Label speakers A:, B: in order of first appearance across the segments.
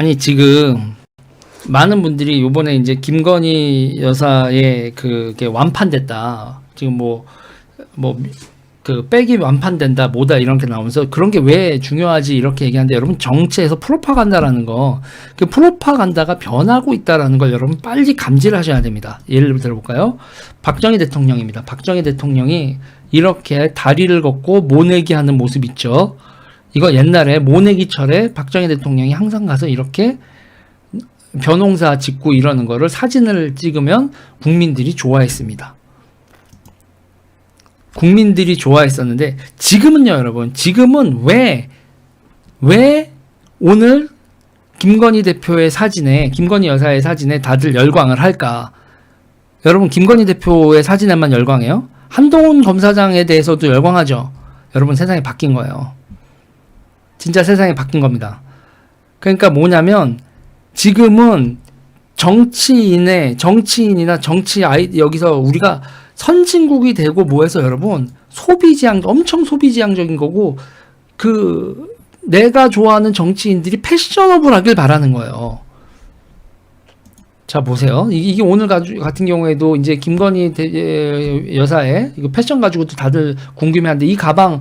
A: 아니 지금 많은 분들이 요번에 이제 김건희 여사의 그게 완판됐다. 지금 뭐 뭐 그 백이 완판된다 뭐다 이런 게 나오면서 그런 게 왜 중요하지 이렇게 얘기하는데 여러분 정치에서 프로파간다라는 거 그 프로파간다가 변하고 있다라는 걸 여러분 빨리 감지를 하셔야 됩니다. 예를 들어볼까요? 박정희 대통령입니다. 박정희 대통령이 이렇게 다리를 걷고 모내기 하는 모습 있죠. 이거 옛날에 모내기 철에 박정희 대통령이 항상 가서 이렇게 변홍사 짓고 이러는 거를 사진을 찍으면 국민들이 좋아했습니다. 국민들이 좋아했었는데 지금은요, 여러분. 지금은 왜, 왜 오늘 김건희 대표의 사진에, 김건희 여사의 사진에 다들 열광을 할까? 여러분, 김건희 대표의 사진에만 열광해요? 한동훈 검사장에 대해서도 열광하죠? 여러분, 세상이 바뀐 거예요. 진짜 세상이 바뀐 겁니다. 그러니까 뭐냐면, 지금은 정치인의 정치인이나 정치 아이 여기서 우리가 선진국이 되고 뭐해서 여러분 소비지향 엄청 소비지향적인 거고 그 내가 좋아하는 정치인들이 패셔너블 하길 바라는 거예요. 자 보세요. 이- 이게 오늘 같은 경우에도 이제 김건희 대- 여사의 이거 패션 가지고도 다들 궁금해하는데 이 가방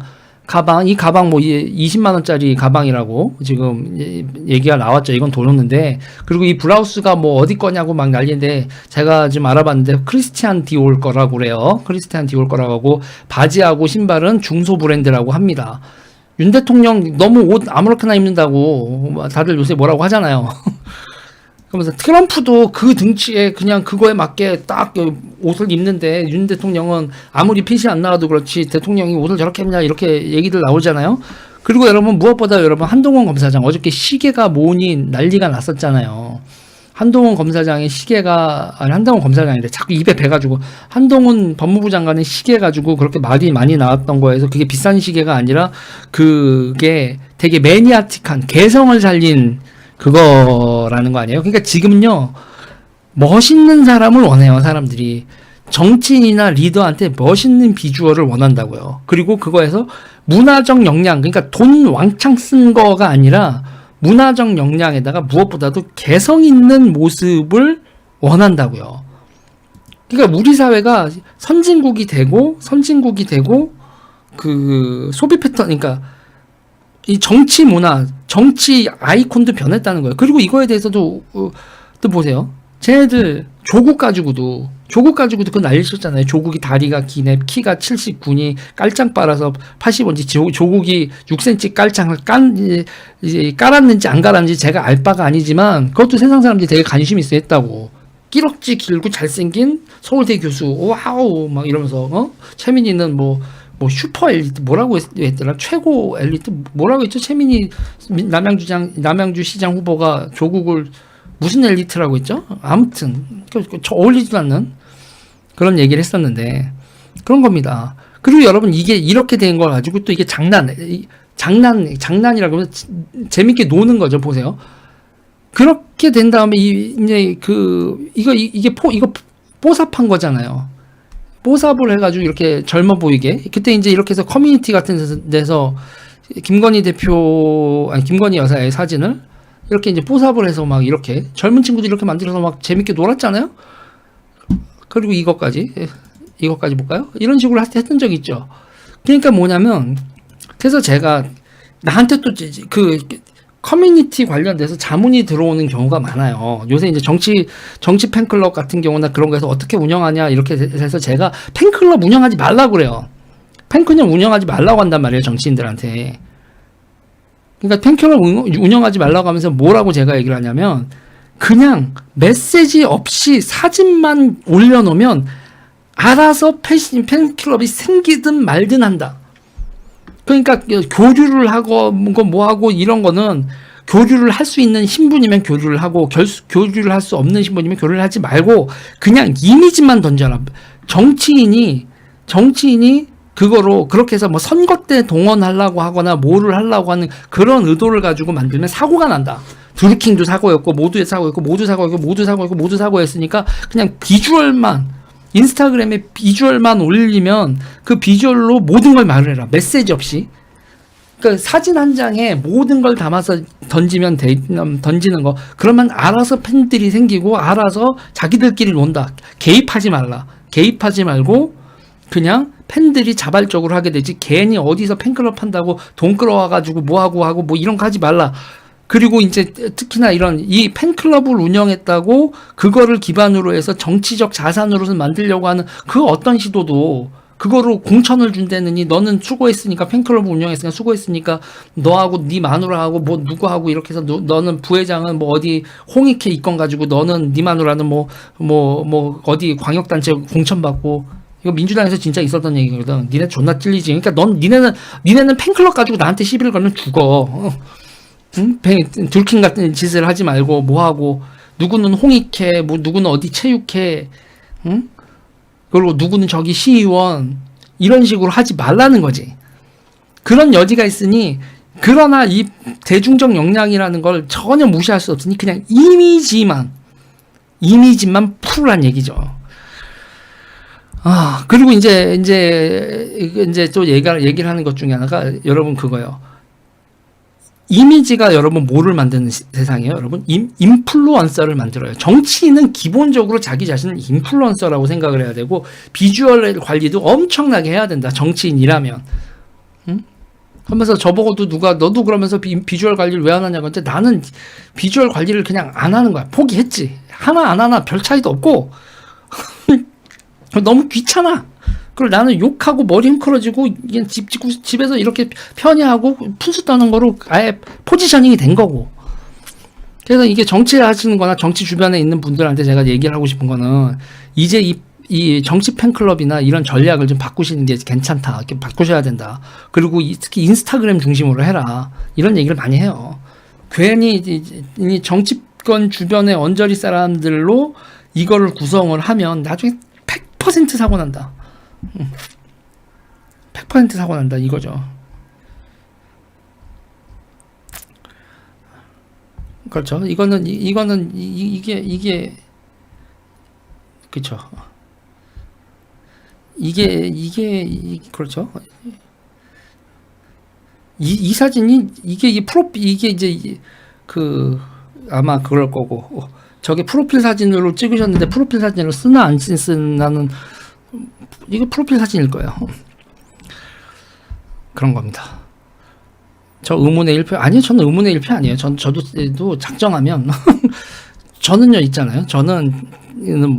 A: 가방 이 가방 뭐 20만 원짜리 가방이라고 지금 예- 얘기가 나왔죠. 이건 돌렸는데 그리고 이 블라우스가 뭐 어디 거냐고 막 난리인데 제가 지금 알아봤는데 크리스티안 디올 거라고 그래요. 크리스티안 디올 거라고 하고 바지하고 신발은 중소 브랜드라고 합니다. 윤 대통령 너무 옷 아무렇게나 입는다고 다들 요새 뭐라고 하잖아요. 그러면서 트럼프도 그 등치에 그냥 그거에 맞게 딱 옷을 입는데 윤 대통령은 아무리 핏이 안 나와도 그렇지 대통령이 옷을 저렇게 입냐 이렇게 얘기들 나오잖아요. 그리고 여러분 무엇보다 여러분 한동훈 검사장 어저께 시계가 뭐니 난리가 났었잖아요. 한동훈 검사장의 시계가 아니 한동훈 검사장인데 자꾸 입에 배가지고 한동훈 법무부 장관의 시계 가지고 그렇게 말이 많이 나왔던 거에서 그게 비싼 시계가 아니라 그게 되게 매니아틱한 개성을 살린 그거라는 거 아니에요? 그러니까 지금은요 멋있는 사람을 원해요 사람들이 정치인이나 리더한테 멋있는 비주얼을 원한다고요. 그리고 그거에서 문화적 역량 그러니까 돈 왕창 쓴 거가 아니라 문화적 역량에다가 무엇보다도 개성 있는 모습을 원한다고요. 그러니까 우리 사회가 선진국이 되고 선진국이 되고 그 소비 패턴 그러니까 이 정치 문화, 정치 아이콘도 변했다는 거예요. 그리고 이거에 대해서도 어, 또 보세요. 쟤네들 조국 가지고도 조국 가지고도 그 난리 쳤잖아요. 조국이 다리가 기네, 키가 79니 깔짱 빨아서 80원지 조, 조국이 6cm 깔짱을 깐 이제 깔았는지 안 깔았는지 제가 알 바가 아니지만 그것도 세상 사람들이 되게 관심 있어 했다고. 끼럭지 길고 잘생긴 서울대 교수 와우 막 이러면서 어 최민희는 뭐 뭐 슈퍼 엘리트 뭐라고 했, 했더라? 최고 엘리트? 뭐라고 했죠? 최민희 남양주장 남양주 시장 후보가 조국을 무슨 엘리트라고 했죠? 아무튼 그- 그- 저 어울리지도 않는 그런 얘기를 했었는데 그런 겁니다. 그리고 여러분 이게 이렇게 된 걸 가지고 또 이게 장난 이- 장난 장난이라고 하면 지- 재밌게 노는 거죠 보세요. 그렇게 된 다음에 이 이제 그 이거 이- 이게 포 이거 뽀삽한 거잖아요. 뽀삽을 해가지고 이렇게 젊어 보이게 그때 이제 이렇게 해서 커뮤니티 같은 데서, 김건희 대표 아니 김건희 여사의 사진을 이렇게 이제 뽀삽을 해서 막 이렇게 젊은 친구들이 이렇게 만들어서 막 재밌게 놀았잖아요. 그리고 이것까지 예, 이것까지 볼까요? 이런 식으로 하- 했던 적 있죠. 그러니까 뭐냐면 그래서 제가 나한테 또 그 커뮤니티 관련돼서 자문이 들어오는 경우가 많아요. 요새 이제 정치 정치 팬클럽 같은 경우나 그런 거에서 어떻게 운영하냐 이렇게 해서 제가 팬클럽 운영하지 말라고 그래요. 팬클럽 운영하지 말라고 한단 말이에요 정치인들한테. 그러니까 팬클럽 운- 운영하지 말라고 하면서 뭐라고 제가 얘기를 하냐면 그냥 메시지 없이 사진만 올려놓으면 알아서 팬, 팬클럽이 생기든 말든 한다. 그러니까 교류를 하고 뭐, 뭐 하고 이런 거는 교류를 할 수 있는 신분이면 교류를 하고 결, 교류를 할 수 없는 신분이면 교류를 하지 말고 그냥 이미지만 던져라. 정치인이 정치인이 그거로 그렇게 해서 뭐 선거 때 동원하려고 하거나 뭐를 하려고 하는 그런 의도를 가지고 만들면 사고가 난다. 드루킹도 사고였고 모두의 사고였고 모두 사고였고 모두 사고였고 모두 사고였으니까 그냥 비주얼만 인스타그램에 비주얼만 올리면 그 비주얼로 모든 걸 말을 해라. 메시지 없이. 그러니까 사진 한 장에 모든 걸 담아서 던지면 돼, 음, 던지는 거. 그러면 알아서 팬들이 생기고 알아서 자기들끼리 논다. 개입하지 말라. 개입하지 말고 그냥 팬들이 자발적으로 하게 되지. 괜히 어디서 팬클럽 한다고 돈 끌어와가지고 뭐 하고 하고 뭐 이런 거 하지 말라. 그리고 이제 특히나 이런 이 팬클럽을 운영했다고 그거를 기반으로 해서 정치적 자산으로서 만들려고 하는 그 어떤 시도도 그거로 공천을 준다느니 너는 수고했으니까 팬클럽을 운영했으니까 수고했으니까 너하고 네 마누라하고 뭐 누구하고 이렇게 해서 너, 너는 부회장은 뭐 어디 홍익회 이권 가지고 너는 네 마누라는 뭐뭐 뭐 어디 광역단체 공천 받고 이거 민주당에서 진짜 있었던 얘기거든. 니네 존나 찔리지. 그러니까 넌 니네는 니네는 팬클럽 가지고 나한테 시비를 걸면 죽어. 어. 응? 뱅- 둘킹 같은 짓을 하지 말고 뭐 하고 누구는 홍익회, 뭐 누구는 어디 체육회, 응? 그리고 누구는 저기 시의원 이런 식으로 하지 말라는 거지. 그런 여지가 있으니 그러나 이 대중적 역량이라는 걸 전혀 무시할 수 없으니 그냥 이미지만 이미지만 풀란 얘기죠. 아 그리고 이제 이제 이제 또 얘기를 얘기를 하는 것 중에 하나가 여러분 그거요. 이미지가 여러분 뭐를 만드는 시- 세상이에요, 여러분? 인, 인플루언서를 만들어요. 정치인은 기본적으로 자기 자신을 인플루언서라고 생각을 해야 되고 비주얼 관리도 엄청나게 해야 된다. 정치인이라면. 응? 하면서 저보고도 누가 너도 그러면서 비, 비주얼 관리를 왜 안 하냐고 했는데 나는 비주얼 관리를 그냥 안 하는 거야. 포기했지. 하나 안 하나 별 차이도 없고 너무 귀찮아. 그리고 나는 욕하고 머리 이게 집 짓고 집에서 이렇게 편히하고 푼수 떠는 거로 아예 포지셔닝이 된 거고. 그래서 이게 정치를 하시는 거나 정치 주변에 있는 분들한테 제가 얘기를 하고 싶은 거는 이제 이, 이 정치 팬클럽이나 이런 전략을 좀 바꾸시는 게 괜찮다. 이렇게 바꾸셔야 된다. 그리고 이- 특히 인스타그램 중심으로 해라. 이런 얘기를 많이 해요. 괜히 이- 이 정치권 주변의 언저리 사람들로 이거를 구성을 하면 나중에 100% 사고 난다. 100% 사고 난다 이거죠. 그렇죠. 이거는 이, 이거는 이, 이- 이게 이게 그렇죠. 이게 이게 이, 그렇죠. 이, 이 사진이 이게 이 프로 이게 이제 이- 그 아마 그럴 거고 어, 저게 프로필 사진으로 찍으셨는데 프로필 사진으로 쓰나 안 쓰나는 이게 프로필 사진일 거예요. 그런 겁니다. 저 의문의 일표 아니요, 저는 의문의 일표 아니에요. 전 저도 도 작정하면 저는요 있잖아요. 저는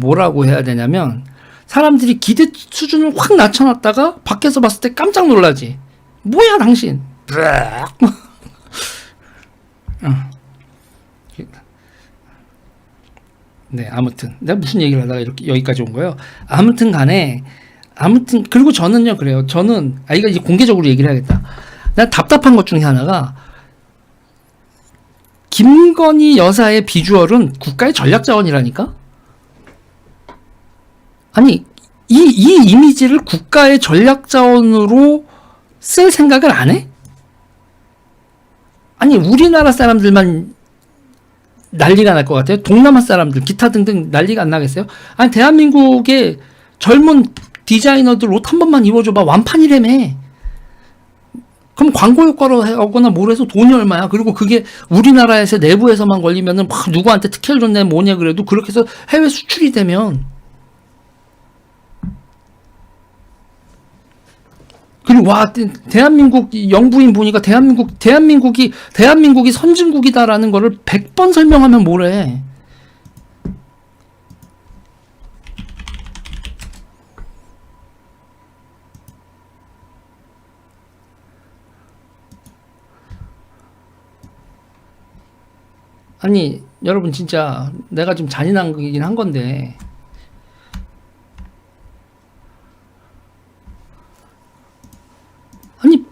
A: 뭐라고 해야 되냐면 사람들이 기대 수준을 확 낮춰놨다가 밖에서 봤을 때 깜짝 놀라지. 뭐야 당신? 어. 네, 아무튼 내가 무슨 얘기를 하다가 이렇게 여기까지 온 거예요. 아무튼 간에 아무튼 그리고 저는요 그래요. 저는 아 이거 이제 공개적으로 얘기를 해야겠다. 난 답답한 것 중에 하나가 김건희 여사의 비주얼은 국가의 전략 자원이라니까. 아니 이 이 이미지를 국가의 전략 자원으로 쓸 생각을 안 해? 아니 우리나라 사람들만 난리가 날 것 같아요. 동남아 사람들, 기타 등등 난리가 안 나겠어요? 아니, 대한민국의 젊은 디자이너들 옷 한 번만 입어줘봐. 완판이라며. 그럼 광고 효과로 하거나 뭘 해서 돈이 얼마야? 그리고 그게 우리나라에서 내부에서만 걸리면은 막 누구한테 특혜를 줬네 뭐냐 그래도 그렇게 해서 해외 수출이 되면 그리고 와 대- 대한민국 영부인 보니까 대한민국 대한민국이 대한민국이 선진국이다라는 거를 100번 설명하면 뭐래. 아니 여러분 진짜 내가 좀 잔인한 거긴 한 건데 아니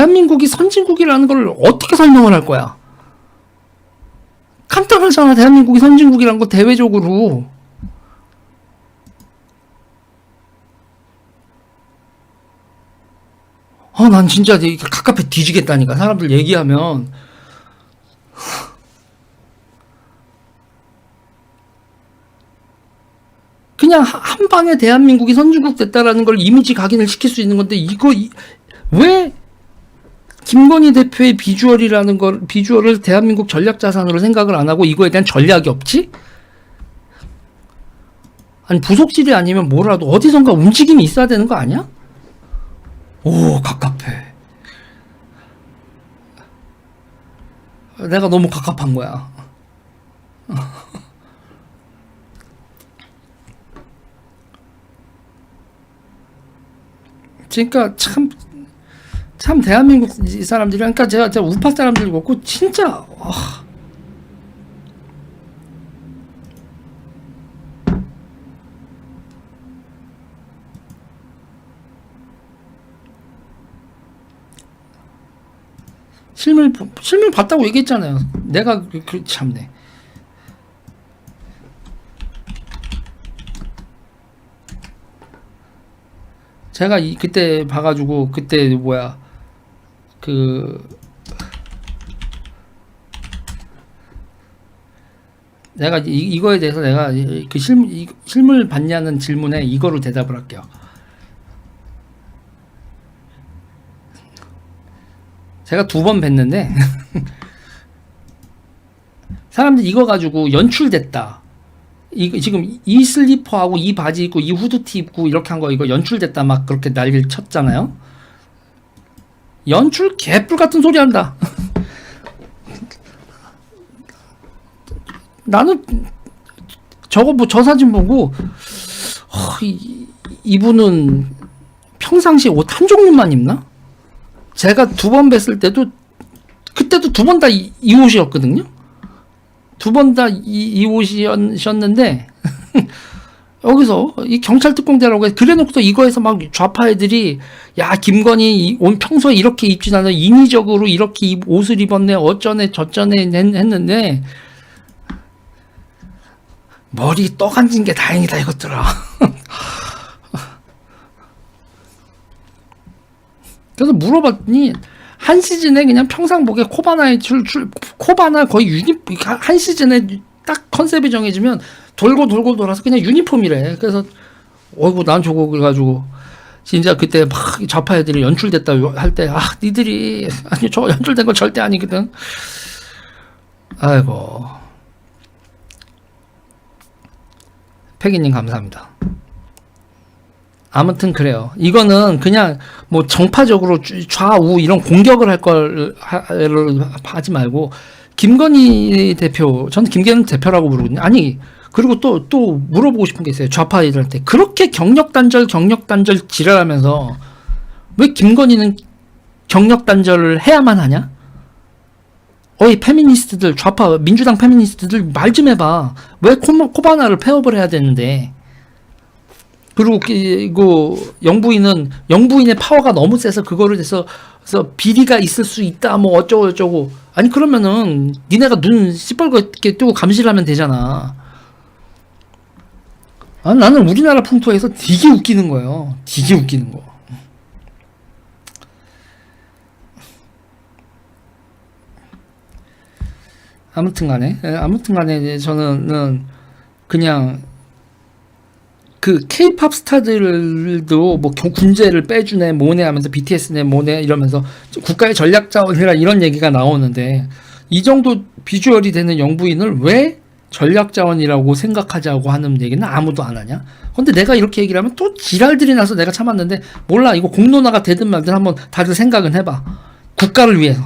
A: 대한민국이 선진국이라는 걸 어떻게 설명을 할 거야? 간단하잖아 대한민국이 선진국이라는 거 대외적으로. 아 난 진짜 갑갑해 뒤지겠다니까. 사람들 얘기하면. 그냥 하- 한 방에 대한민국이 선진국 됐다라는 걸 이미지 각인을 시킬 수 있는 건데 이거 이- 왜 김건희 대표의 비주얼이라는 걸 비주얼을 대한민국 전략 자산으로 생각을 안 하고 이거에 대한 전략이 없지? 아니 부속실이 아니면 뭐라도 어디선가 움직임이 있어야 되는 거 아니야? 오 갑갑해. 내가 너무 갑갑한 거야. 그러니까 참, 참 대한민국 이 사람들이 그러니까 제가 제가 우파 사람들 보고 진짜 아, 실물 보- 실물 봤다고 얘기했잖아요. 내가 그, 그 참네. 제가 이 그때 봐가지고 그때 뭐야 그 내가 이, 이거에 대해서 내가 이- 그 실물 이- 실물 봤냐는 질문에 이거로 대답을 할게요. 제가 두 번 뵀는데 사람들 이거 가지고 연출됐다. 이 지금 이 슬리퍼하고 이 바지 입고 이 후드티 입고 이렇게 한 거 이거 연출됐다 막 그렇게 난리를 쳤잖아요. 연출 개뿔 같은 소리 한다. 나는 저거 뭐 저 사진 보고 어, 이, 이분은 평상시에 옷한 종류만 입나? 제가 두 번 뵀을 때도 그때도 두 번 다 이 옷이었거든요. 두 번 다 이 옷이셨는데 여기서 이 경찰 특공대라고 해 그래놓고서 이거에서 막 좌파 애들이 야 김건희 이- 온 평소에 이렇게 입진 않아 인위적으로 이렇게 입- 옷을 입었네 어쩌네 저쩌네 했- 했는데 머리 떠간진 게 다행이다 이것들아. 그래서 물어봤더니 한 시즌에 그냥 평상복에 코바나에 출, 출 코바나 거의 유니 한 시즌에 딱 컨셉이 정해지면 돌고 돌고 돌아서 그냥 유니폼이래. 그래서 어이구 난 저거 그래가지고 진짜 그때 막 좌파 애들이 연출됐다 할 때 아 니들이 아니 저 연출된 거 절대 아니거든. 아이고 패기님 감사합니다. 아무튼 그래요. 이거는 그냥 뭐 정파적으로 쭈- 좌우 이런 공격을 할 걸 하지 말고 김건희 대표, 저는 김건희 대표라고 부르거든요. 아니 그리고 또 또 물어보고 싶은 게 있어요. 좌파 애들한테 그렇게 경력 단절 경력 단절 지랄하면서 왜 김건희는 경력 단절을 해야만 하냐? 어이 페미니스트들 좌파 민주당 페미니스트들 말 좀 해봐. 왜 코, 코바나를 폐업을 해야 되는데? 그리고 그- 이거 영부인은 영부인의 파워가 너무 세서 그거를 해서 그래서 비리가 있을 수 있다 뭐 어쩌고 저쩌고 아니 그러면은 니네가 눈 시뻘겋게 뜨고 감시를 하면 되잖아. 아 나는 우리나라 풍토에서 되게 웃기는 거예요. 되게 웃기는 거. 아무튼 간에 예, 아무튼 간에 이제 저는 그냥 그 케이팝 스타들도 뭐 경- 군제를 빼주네 뭐네 하면서 BTS네 뭐네 이러면서 국가의 전략 자원이라 이런 얘기가 나오는데 이 정도 비주얼이 되는 영부인을 왜 전략 자원이라고 생각하자고 하는 얘기는 아무도 안 하냐? 근데 내가 이렇게 얘기를 하면 또 지랄들이 나서 내가 참았는데 몰라 이거 공론화가 되든 말든 한번 다들 생각은 해봐 국가를 위해서